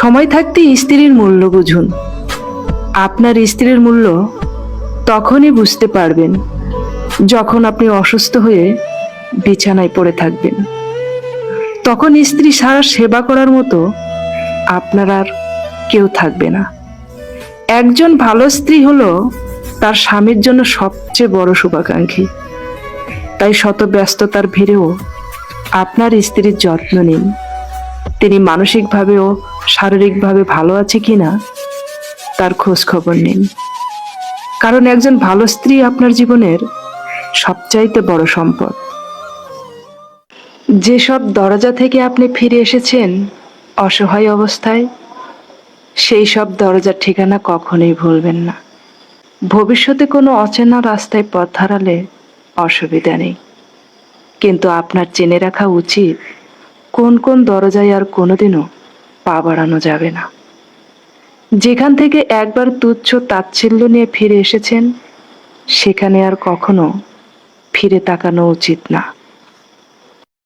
সময় থাকতে স্ত্রীর মূল্য বুঝুন। আপনার স্ত্রীর মূল্য তখনই বুঝতে পারবেন যখন আপনি অসুস্থ হয়ে বিছানায় পড়ে থাকবেন। তখন স্ত্রী সারা সেবা করার মতো আপনার আর কেউ থাকবে না। একজন ভালো স্ত্রী হলো তার স্বামীর জন্য সবচেয়ে বড় শুভাকাঙ্ক্ষী। তাই শত ব্যস্ততার ভিড়েও আপনার স্ত্রীর যত্ন নিন। তিনি মানসিকভাবেও শারীরিকভাবে ভালো আছে কি না তার খোঁজ খবর নিন। কারণ একজন ভালো স্ত্রী আপনার জীবনের সবচাইতে বড় সম্পদ। যেসব দরজা থেকে আপনি ফিরে এসেছেন অসহায় অবস্থায়, সেই সব দরজার ঠিকানা কখনোই ভুলবেন না। ভবিষ্যতে কোনো অচেনা রাস্তায় পথ হারালে অসুবিধা নেই। কিন্তু আপনার জেনে রাখা উচিত কোন কোন দরজায় আর কোনোদিনও পা বাড়ানো যাবে না। যেখান থেকে একবার তুচ্ছ তাচ্ছিল্য নিয়ে ফিরে এসেছেন, সেখানে আর কখনো ফিরে তাকানো উচিত না।